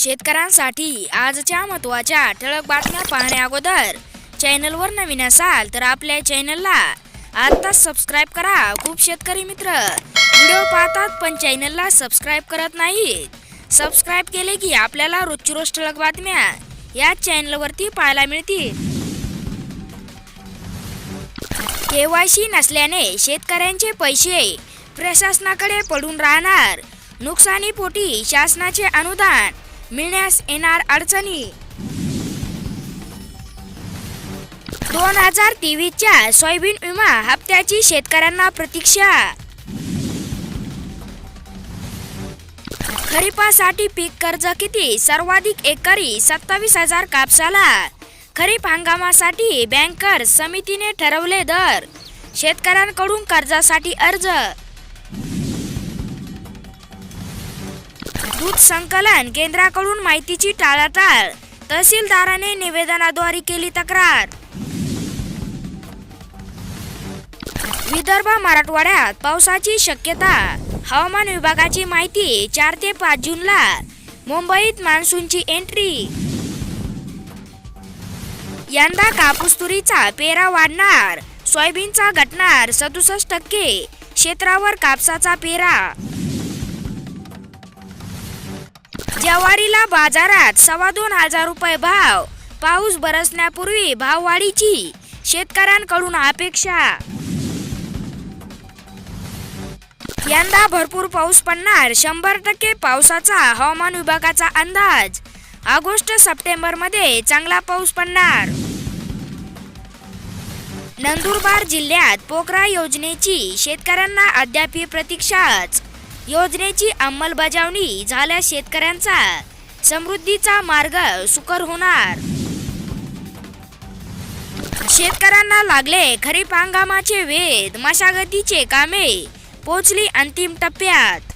शेतकऱ्यांसाठी आजच्या महत्त्वाच्या ठळक बातम्या पाहण्या अगोदर चॅनलवर नवीन असाल तर आपल्या चॅनलला आत्ताच सबस्क्राईब करा. खूप शेतकरी मित्र व्हिडिओ पाहतात पण चॅनलला सबस्क्राईब करत नाहीत. सबस्क्राईब केले की आपल्याला रोजची रोज ठळक बातम्या या चॅनलवरती पाहायला मिळतील. केवायसी नसल्याने शेतकऱ्यांचे पैसे प्रशासनाकडे पडून राहणार. नुकसानीपोटी शासनाचे अनुदान मिळण्यास येणार अडचणी. दोन हजार तेवीसच्या सोयाबीन विमा हप्त्याची शेतकऱ्यांना प्रतीक्षा. खरीपासाठी पीक कर्ज किती? सर्वाधिक एकरी सत्तावीस हजार कापसाला. खरीप हंगामासाठी बँकर समितीने ठरवले दर. शेतकऱ्यांकडून कर्जासाठी अर्ज. दूध संकलन केंद्राकडून माहितीची टाळाटाळ. तहसीलदाराने निवेदनाद्वारे केली तक्रार. विदर्भ मराठवाड्यात पावसाची शक्यता. हवामान विभागाची माहिती चार ते पाच जूनला. मुंबईत मान्सूनची एंट्री. यंदा कापूस तुरीचा पेरा वाढणार. सोयाबीनचा घटणार सदुसष्ट टक्के. क्षेत्रावर कापसाचा पेरा. ज्वारीला बाजारात सव्वा दोन हजार रुपये भाव पाऊस बरसण्यापूर्वी भाववाढीची शेतकऱ्यांकडून अपेक्षा. यंदा भरपूर पाऊस पडणार शंभर टक्के पावसाचा हवामान विभागाचा अंदाज. ऑगस्ट सप्टेंबरमध्ये चांगला पाऊस पडणार. नंदुरबार जिल्ह्यात पोखरा योजनेची शेतकऱ्यांना अद्याप प्रतीक्षाच. योजनेची अंमलबजावणी झाल्यास शेतकऱ्यांचा समृद्धीचा मार्ग सुकर होणार. शेतकऱ्यांना लागले खरीप हंगामाचे वेध मशागतीचे कामे पोचली अंतिम टप्प्यात.